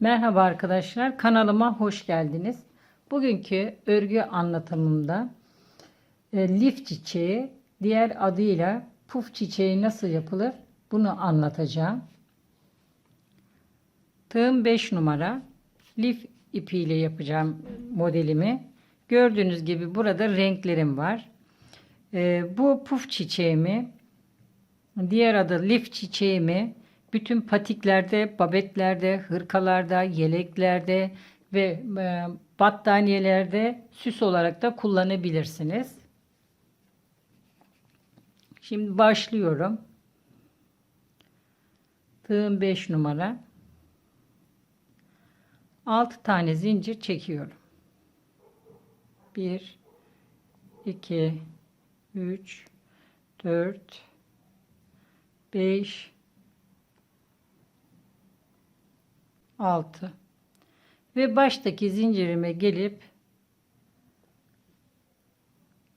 Merhaba arkadaşlar, kanalıma hoş geldiniz. Bugünkü örgü anlatımımda e, lif çiçeği, diğer adıyla puf çiçeği nasıl yapılır bunu anlatacağım. Tığım 5 numara, lif ipiyle yapacağım modelimi. Gördüğünüz gibi burada renklerim var. E, bu puf çiçeğimi, diğer adı lif çiçeğimi bütün patiklerde, babetlerde, hırkalarda, yeleklerde ve e, battaniyelerde süs olarak da kullanabilirsiniz. Şimdi başlıyorum. Tığım 5 numara. 6 tane zincir çekiyorum. 1 2 3 4 5 6 ve baştaki zincirime gelip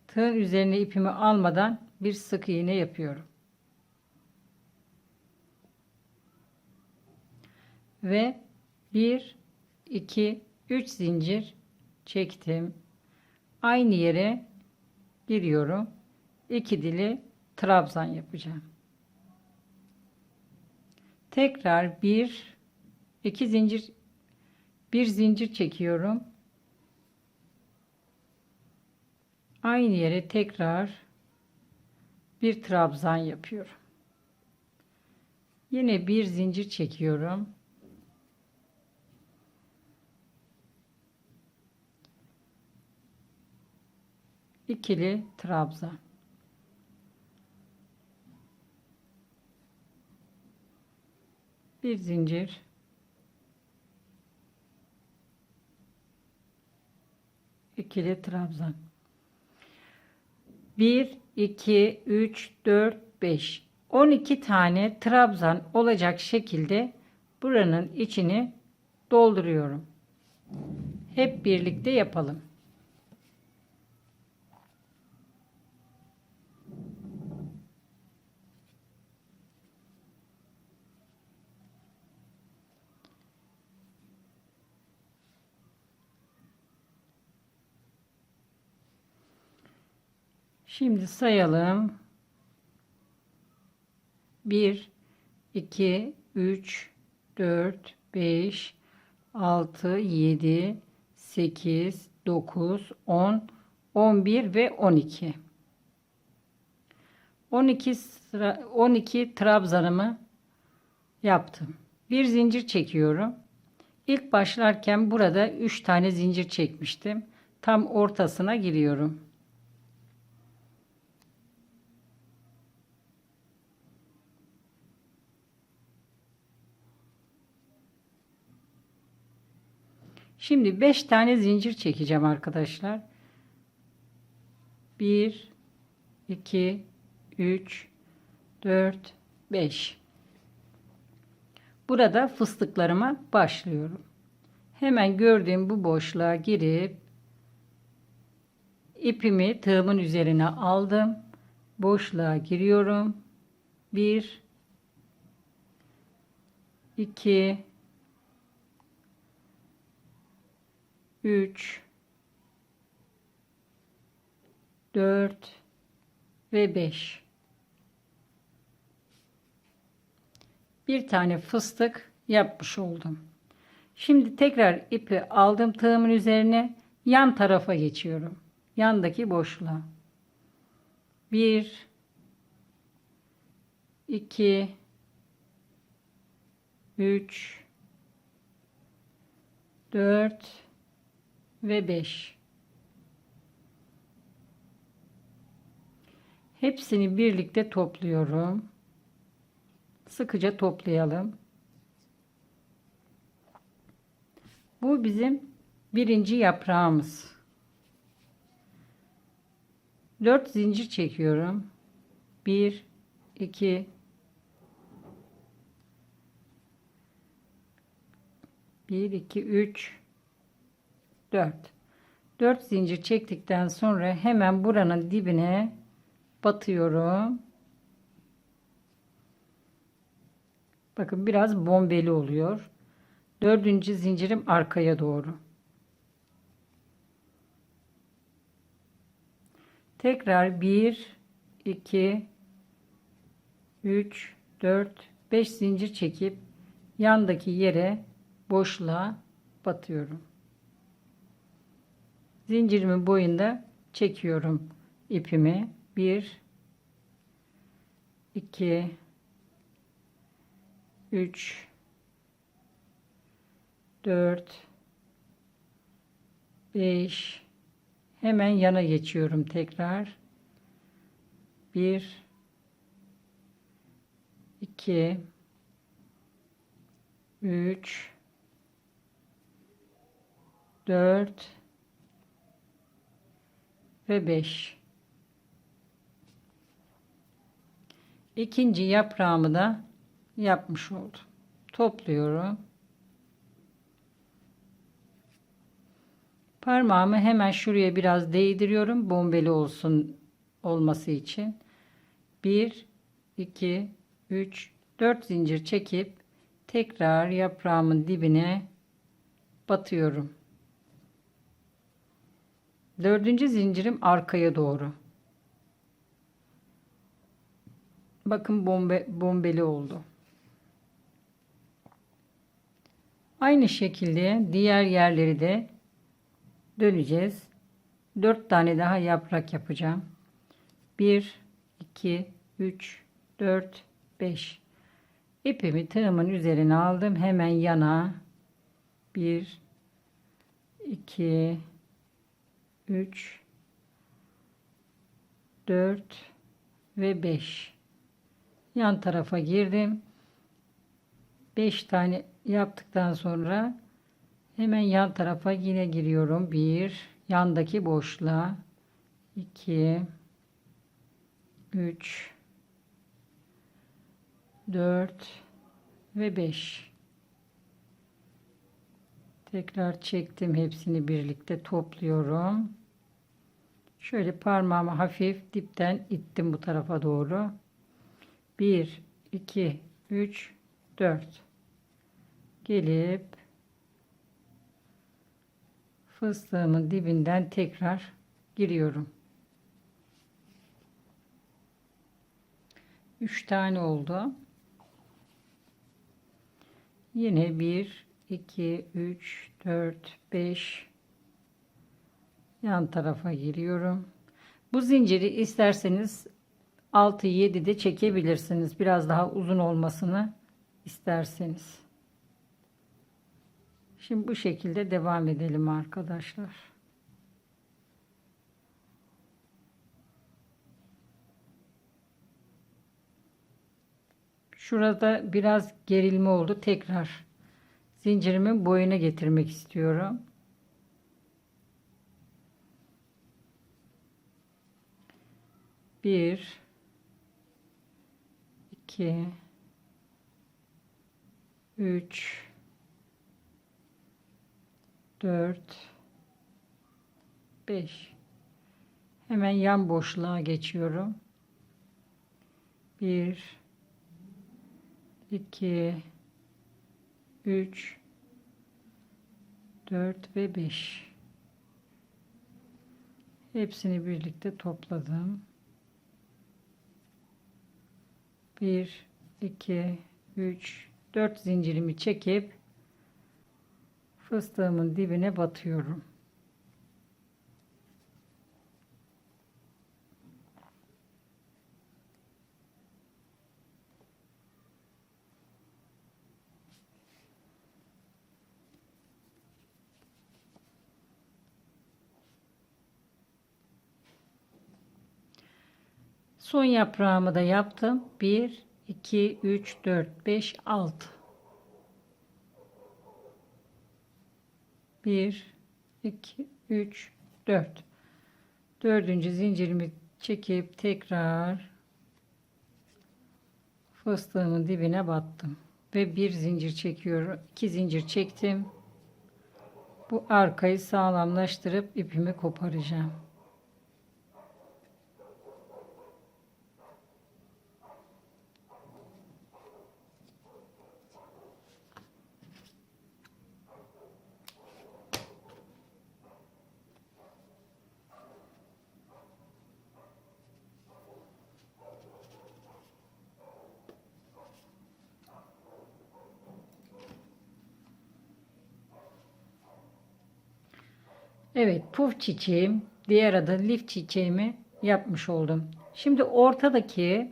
tığın üzerine ipimi almadan bir sık iğne yapıyorum. Ve 1 2 3 zincir çektim. Aynı yere giriyorum. İki dili trabzan yapacağım. Tekrar bir 2 zincir bir zincir çekiyorum. Aynı yere tekrar bir trabzan yapıyorum. Yine bir zincir çekiyorum. ikili trabzan. Bir zincir ikili trabzan. 1 2 3 4 5 12 tane trabzan olacak şekilde buranın içini dolduruyorum. Hep birlikte yapalım. Şimdi sayalım. 1 2 3 4 5 6 7 8 9 10 11 ve 12 12 sıra 12 trabzanımı yaptım. Bir zincir çekiyorum. İlk başlarken burada 3 tane zincir çekmiştim. Tam ortasına giriyorum. Şimdi 5 tane zincir çekeceğim arkadaşlar. 1 2 3 4 5 Burada fıstıklarıma başlıyorum. Hemen gördüğüm bu boşluğa girip ipimi tığımın üzerine aldım. Boşluğa giriyorum. 1 2 3 4 ve 5 bir tane fıstık yapmış oldum. Şimdi tekrar ipi aldım tığımın üzerine. Yan tarafa geçiyorum. Yandaki boşluğa. 1 2 3 4 ve 5. Hepsini birlikte topluyorum. Sıkıca toplayalım. Bu bizim birinci yaprağımız. 4 zincir çekiyorum. 1 2 1 2 3 4 4 zincir çektikten sonra hemen buranın dibine batıyorum bakın biraz bombeli oluyor Dördüncü zincirim arkaya doğru. Tekrar 1 2 3 4 5 zincir çekip yandaki yere boşluğa batıyorum. Zincirimin boyunda çekiyorum ipimi. 1 2 3 4 5 hemen yana geçiyorum tekrar 1 2 3 4 ve 5 ikinci yaprağımı da yapmış oldum. Topluyorum. Parmağımı hemen şuraya biraz değdiriyorum bombeli olsun olması için. 1 2 3 4 zincir çekip tekrar yaprağımın dibine batıyorum dördüncü zincirim arkaya doğru. Bakın bombe, bombeli oldu. Aynı şekilde diğer yerleri de döneceğiz. 4 tane daha yaprak yapacağım. 1 2 3 4 5 ipimi tığımın üzerine aldım. Hemen yana. 1 2 3 4 ve 5 yan tarafa girdim. 5 tane yaptıktan sonra hemen yan tarafa yine giriyorum. 1 yandaki boşluğa. 2 3 4 ve 5 tekrar çektim. Hepsini birlikte topluyorum şöyle parmağımı hafif dipten ittim bu tarafa doğru. 1 2 3 4 gelip fıstığımın dibinden tekrar giriyorum. 3 tane oldu. Yine 1, 2, 3, 4, 5 yan tarafa giriyorum. Bu zinciri isterseniz 6, 7 de çekebilirsiniz. Biraz daha uzun olmasını isterseniz. Şimdi bu şekilde devam edelim arkadaşlar. Şurada biraz gerilme oldu. Tekrar zincirimin boyuna getirmek istiyorum. Bir, iki, üç, dört, beş. Hemen yan boşluğa geçiyorum. Bir, 2 3 4 ve 5 hepsini birlikte topladım 1 2 3 4 zincirimi çekip fıstığımın dibine batıyorum Son yaprağımı da yaptım. 1, 2, 3, 4, 5, 6. 1, 2, 3, 4. Dördüncü zincirimi çekip tekrar fıstığımın dibine battım. Ve bir zincir çekiyorum. iki zincir çektim. Bu arkayı sağlamlaştırıp ipimi koparacağım. Evet, puf çiçeğim, diğer adı lif çiçeğimi yapmış oldum. Şimdi ortadaki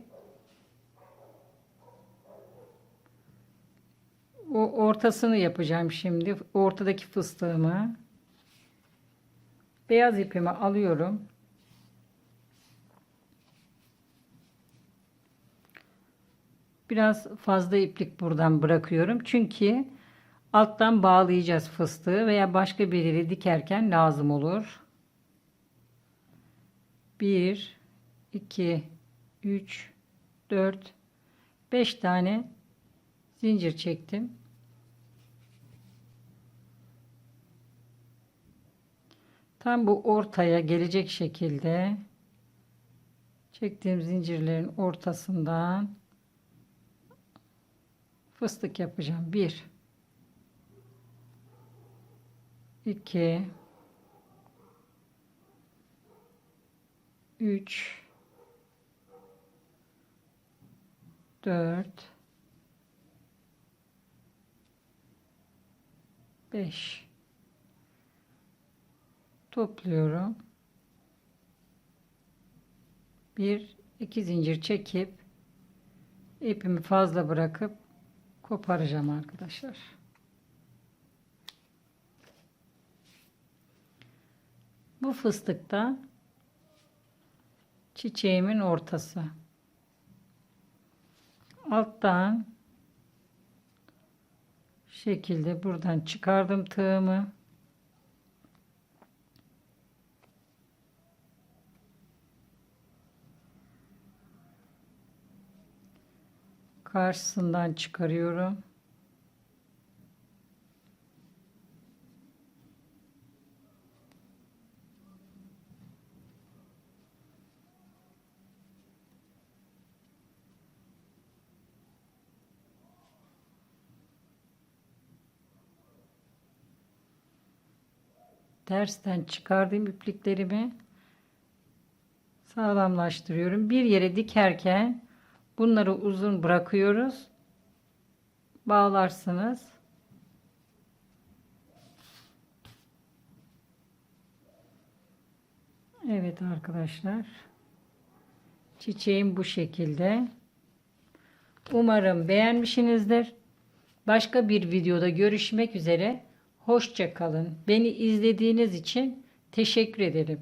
o ortasını yapacağım şimdi. Ortadaki fıstığımı beyaz ipimi alıyorum. Biraz fazla iplik buradan bırakıyorum. Çünkü alttan bağlayacağız fıstığı veya başka bir yere dikerken lazım olur. 1 2 3 4 5 tane zincir çektim. Tam bu ortaya gelecek şekilde çektiğim zincirlerin ortasından fıstık yapacağım. 1 2 3 4 5 topluyorum. Bir iki zincir çekip ipimi fazla bırakıp koparacağım arkadaşlar. Bu fıstıkta çiçeğimin ortası. Alttan şekilde buradan çıkardım tığımı. Karşısından çıkarıyorum. Tersten çıkardığım ipliklerimi sağlamlaştırıyorum. Bir yere dikerken bunları uzun bırakıyoruz. Bağlarsınız. Evet arkadaşlar. Çiçeğim bu şekilde. Umarım beğenmişsinizdir. Başka bir videoda görüşmek üzere. Hoşça kalın. Beni izlediğiniz için teşekkür ederim.